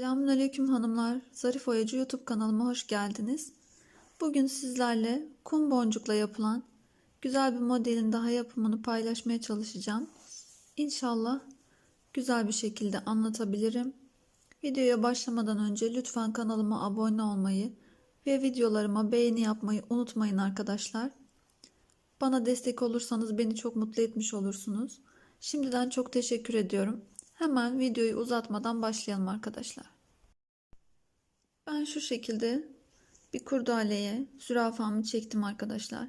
Selamünaleyküm hanımlar. Zarif Oyacı YouTube kanalıma hoş geldiniz. Bugün sizlerle kum boncukla yapılan güzel bir modelin daha yapımını paylaşmaya çalışacağım. İnşallah güzel bir şekilde anlatabilirim. Videoya başlamadan önce lütfen kanalıma abone olmayı ve videolarıma beğeni yapmayı unutmayın arkadaşlar. Bana destek olursanız beni çok mutlu etmiş olursunuz. Şimdiden çok teşekkür ediyorum. Hemen videoyu uzatmadan başlayalım arkadaşlar. Ben şu şekilde bir kurdaleye zürafamı çektim arkadaşlar.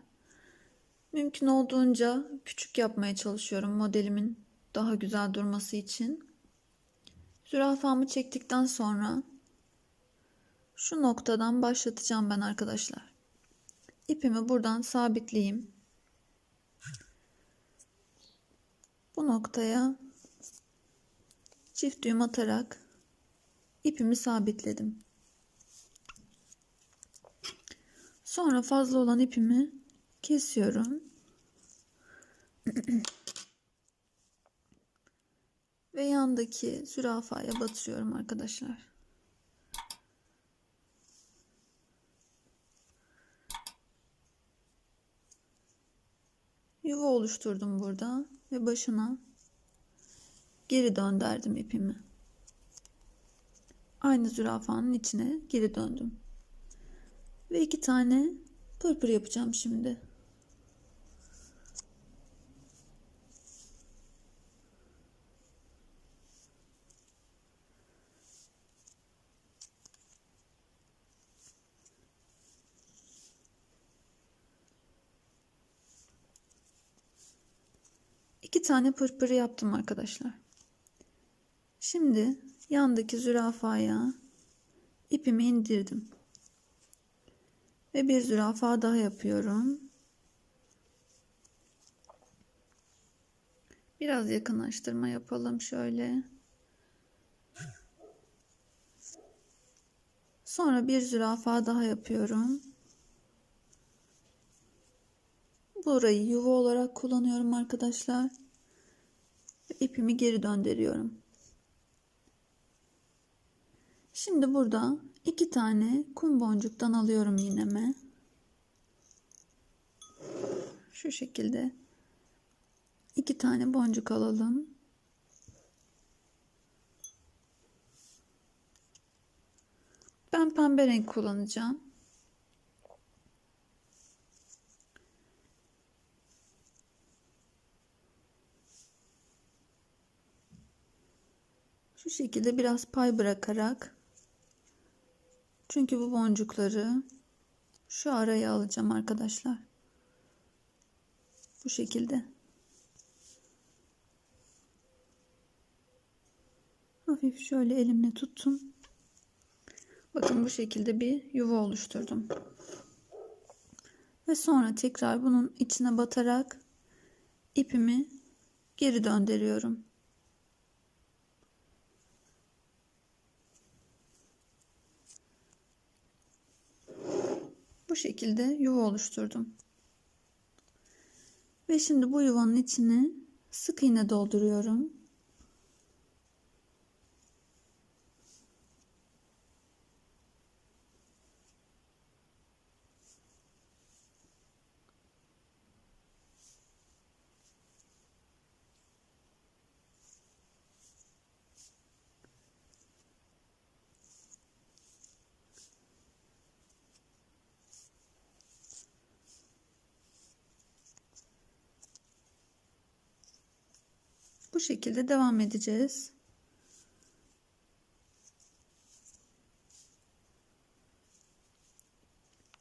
Mümkün olduğunca küçük yapmaya çalışıyorum modelimin daha güzel durması için. Zürafamı çektikten sonra şu noktadan başlatacağım ben arkadaşlar. İpimi buradan sabitleyeyim. Bu noktaya çift düğüm atarak ipimi sabitledim. Sonra fazla olan ipimi kesiyorum. Ve yandaki zürafaya batırıyorum arkadaşlar. Yuva oluşturdum burada ve başına geri döndürdüm ipimi. Aynı zürafanın içine geri döndüm. Ve iki tane pırpır yapacağım şimdi. İki tane pırpırı yaptım arkadaşlar. Şimdi yandaki zürafaya ipimi indirdim. Ve bir zürafa daha yapıyorum. Biraz yakınlaştırma yapalım şöyle. Sonra bir zürafa daha yapıyorum. Burayı yuva olarak kullanıyorum arkadaşlar. İpimi geri döndürüyorum. Şimdi burada iki tane kum boncuktan alıyorum iğneme. Şu şekilde iki tane boncuk alalım. Ben pembe renk kullanacağım. Şu şekilde biraz pay bırakarak çünkü bu boncukları şu araya alacağım arkadaşlar. Bu şekilde. Hafif şöyle elimle tuttum. Bakın bu şekilde bir yuva oluşturdum. Ve sonra tekrar bunun içine batarak ipimi geri döndürüyorum. Şekilde yuva oluşturdum. Ve şimdi bu yuvanın içine sık iğne dolduruyorum. Şekilde devam edeceğiz.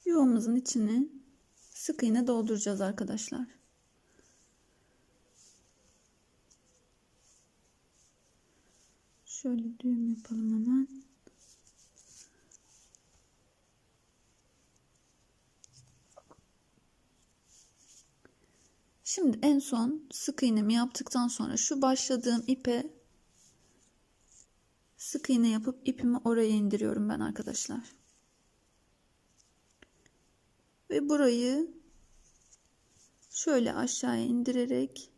Yuvamızın içine sık iğne dolduracağız arkadaşlar. Şöyle düğüm yapalım hemen. Şimdi en son sık iğnemi yaptıktan sonra şu başladığım ipe sık iğne yapıp ipimi oraya indiriyorum ben arkadaşlar. Ve burayı şöyle aşağıya indirerek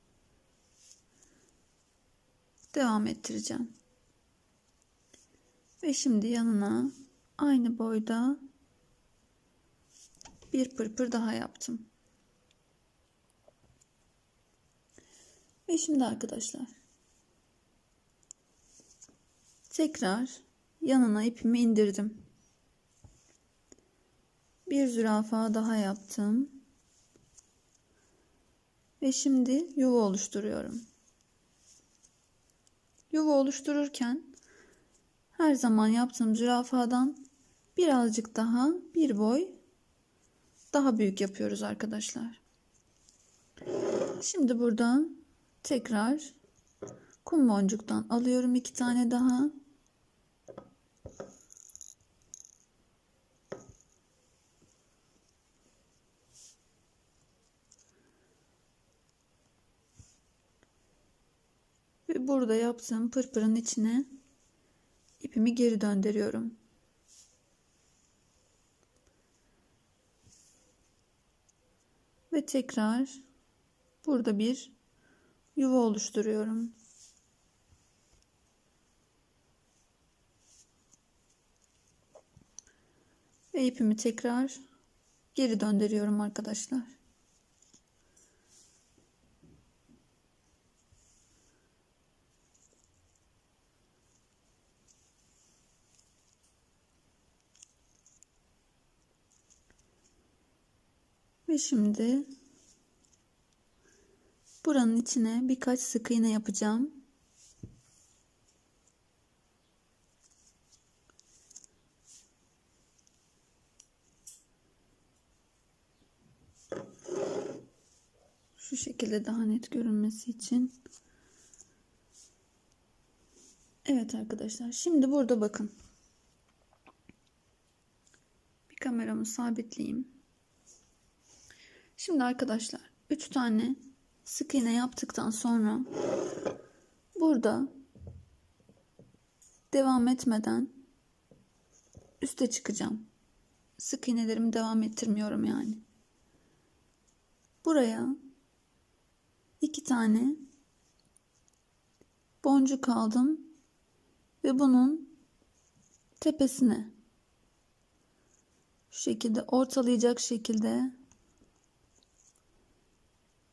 devam ettireceğim. Ve şimdi yanına aynı boyda bir pırpır daha yaptım. Ve şimdi arkadaşlar tekrar yanına ipimi indirdim. Bir zürafa daha yaptım. Ve şimdi yuva oluşturuyorum. Yuva oluştururken her zaman yaptığım zürafadan birazcık daha bir boy daha büyük yapıyoruz arkadaşlar. Şimdi burada tekrar kum boncuktan alıyorum iki tane daha. Ve burada yaptığım pırpırın içine ipimi geri döndürüyorum. Ve tekrar burada bir yuva oluşturuyorum. Ve ipimi tekrar geri döndürüyorum arkadaşlar. Ve şimdi buranın içine birkaç sık iğne yapacağım. Şu şekilde daha net görünmesi için. Evet arkadaşlar. Şimdi burada bakın. Bir kameramı sabitleyeyim. Şimdi arkadaşlar 3 tane sık iğne yaptıktan sonra burada devam etmeden üste çıkacağım. Sık iğnelerimi devam ettirmiyorum yani. Buraya iki tane boncuk aldım ve bunun tepesine şu şekilde ortalayacak şekilde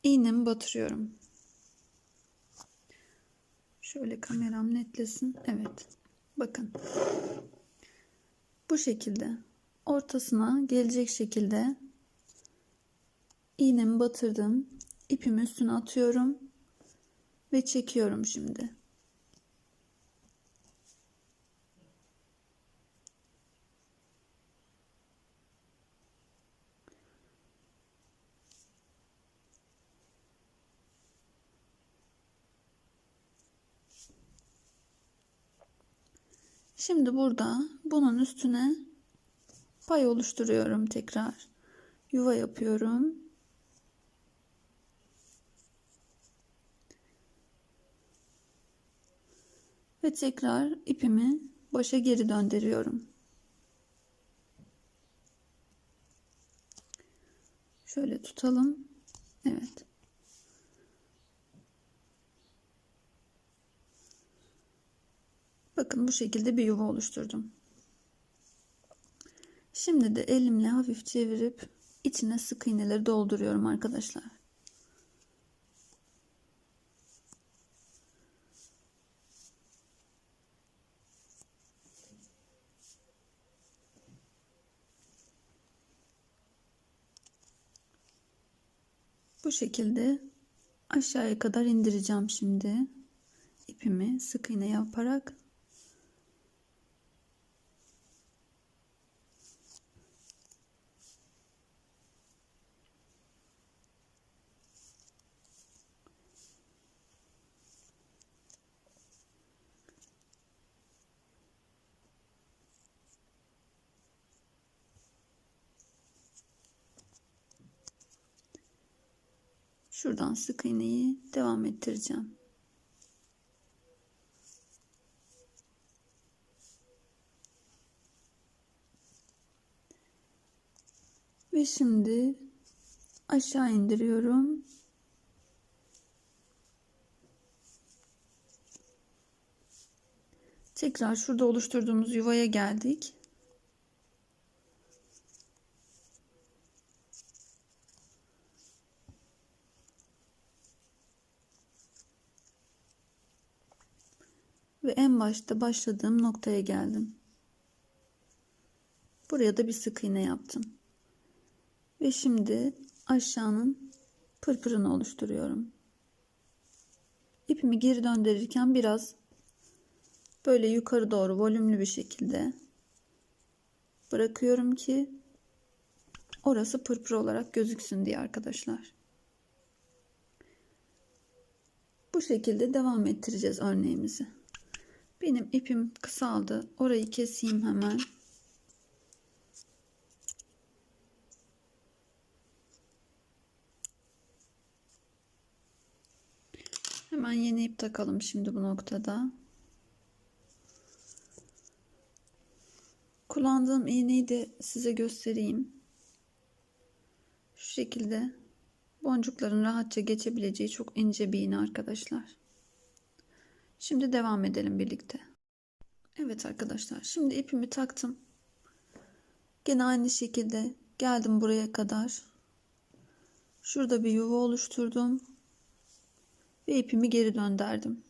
iğnemi batırıyorum. Şöyle kameram netlesin. Evet. Bakın. Bu şekilde ortasına gelecek şekilde iğnemi batırdım. İpimi üstüne atıyorum ve çekiyorum şimdi. Şimdi burada bunun üstüne pay oluşturuyorum tekrar. Yuva yapıyorum. Ve tekrar ipimi başa geri döndürüyorum. Şöyle tutalım. Evet. Bakın bu şekilde bir yuva oluşturdum. Şimdi de elimle hafif çevirip içine sık iğneleri dolduruyorum arkadaşlar. Bu şekilde aşağıya kadar indireceğim şimdi. ipimi sık iğne yaparak Şuradan sık iğneyi devam ettireceğim. Ve şimdi aşağı indiriyorum. Tekrar şurada oluşturduğumuz yuvaya geldik. Ve en başta başladığım noktaya geldim. Buraya da bir sık iğne yaptım. Ve şimdi aşağının pırpırını oluşturuyorum. İpimi geri döndürürken biraz böyle yukarı doğru volümlü bir şekilde bırakıyorum ki orası pırpır olarak gözüksün diye arkadaşlar. Bu şekilde devam ettireceğiz örneğimizi. Benim ipim kısaldı. Orayı keseyim hemen. Hemen yeni ip takalım şimdi bu noktada. Kullandığım iğneyi de size göstereyim. Şu şekilde boncukların rahatça geçebileceği çok ince bir iğne arkadaşlar. Şimdi devam edelim birlikte. Evet arkadaşlar şimdi ipimi taktım. Gene aynı şekilde geldim buraya kadar. Şurada bir yuva oluşturdum. Ve ipimi geri döndürdüm.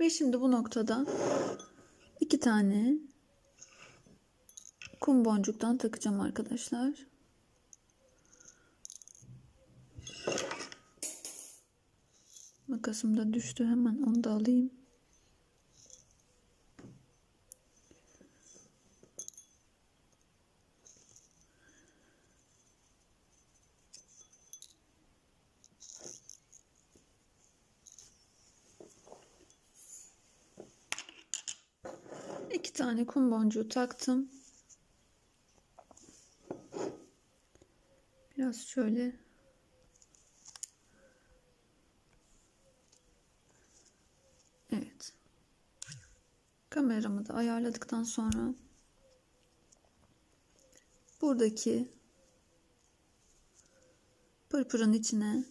Ve şimdi bu noktada iki tane kum boncuktan takacağım arkadaşlar. Makasım da düştü hemen onu da alayım. İki tane kum boncuğu taktım. Biraz şöyle Evet. Kameramı da ayarladıktan sonra buradaki pırpırın içine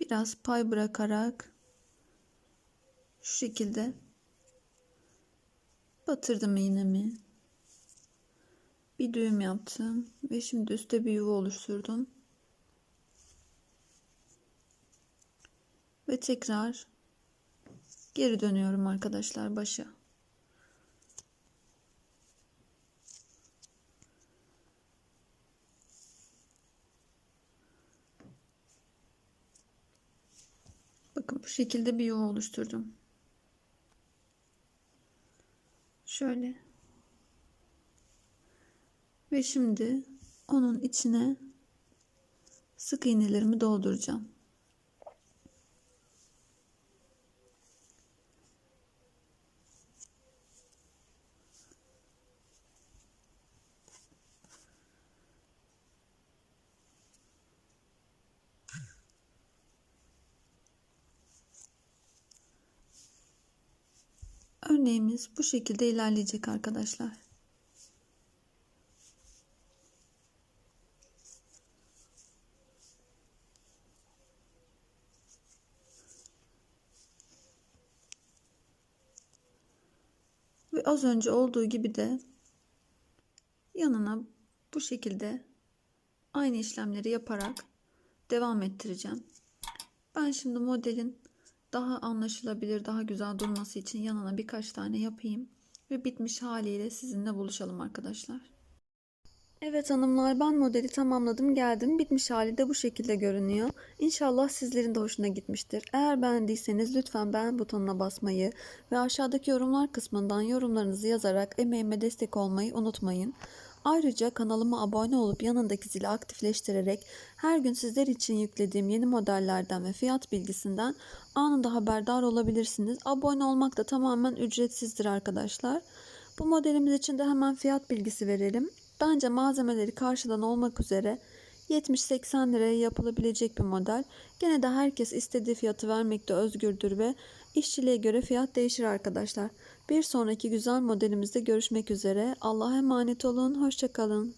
biraz pay bırakarak şu şekilde batırdım iğnemi. Bir düğüm yaptım ve şimdi üstte bir yuva oluşturdum. Ve tekrar geri dönüyorum arkadaşlar başa. Bakın bu şekilde bir yuva oluşturdum. Şöyle. Ve şimdi onun içine sık iğnelerimi dolduracağım. Örneğimiz bu şekilde ilerleyecek arkadaşlar. Ve az önce olduğu gibi de yanına bu şekilde aynı işlemleri yaparak devam ettireceğim. Ben şimdi modelin daha anlaşılabilir, daha güzel durması için yanına birkaç tane yapayım ve bitmiş haliyle sizinle buluşalım arkadaşlar. Evet hanımlar ben modeli tamamladım geldim. Bitmiş hali de bu şekilde görünüyor. İnşallah sizlerin de hoşuna gitmiştir. Eğer beğendiyseniz lütfen beğen butonuna basmayı ve aşağıdaki yorumlar kısmından yorumlarınızı yazarak emeğime destek olmayı unutmayın. Ayrıca kanalıma abone olup yanındaki zili aktifleştirerek her gün sizler için yüklediğim yeni modellerden ve fiyat bilgisinden anında haberdar olabilirsiniz. Abone olmak da tamamen ücretsizdir arkadaşlar. Bu modelimiz için de hemen fiyat bilgisi verelim. Bence malzemeleri karşıdan olmak üzere 70-80 liraya yapılabilecek bir model. Gene de herkes istediği fiyatı vermekte özgürdür ve işçiliğe göre fiyat değişir arkadaşlar. Bir sonraki güzel modelimizde görüşmek üzere. Allah'a emanet olun. Hoşçakalın.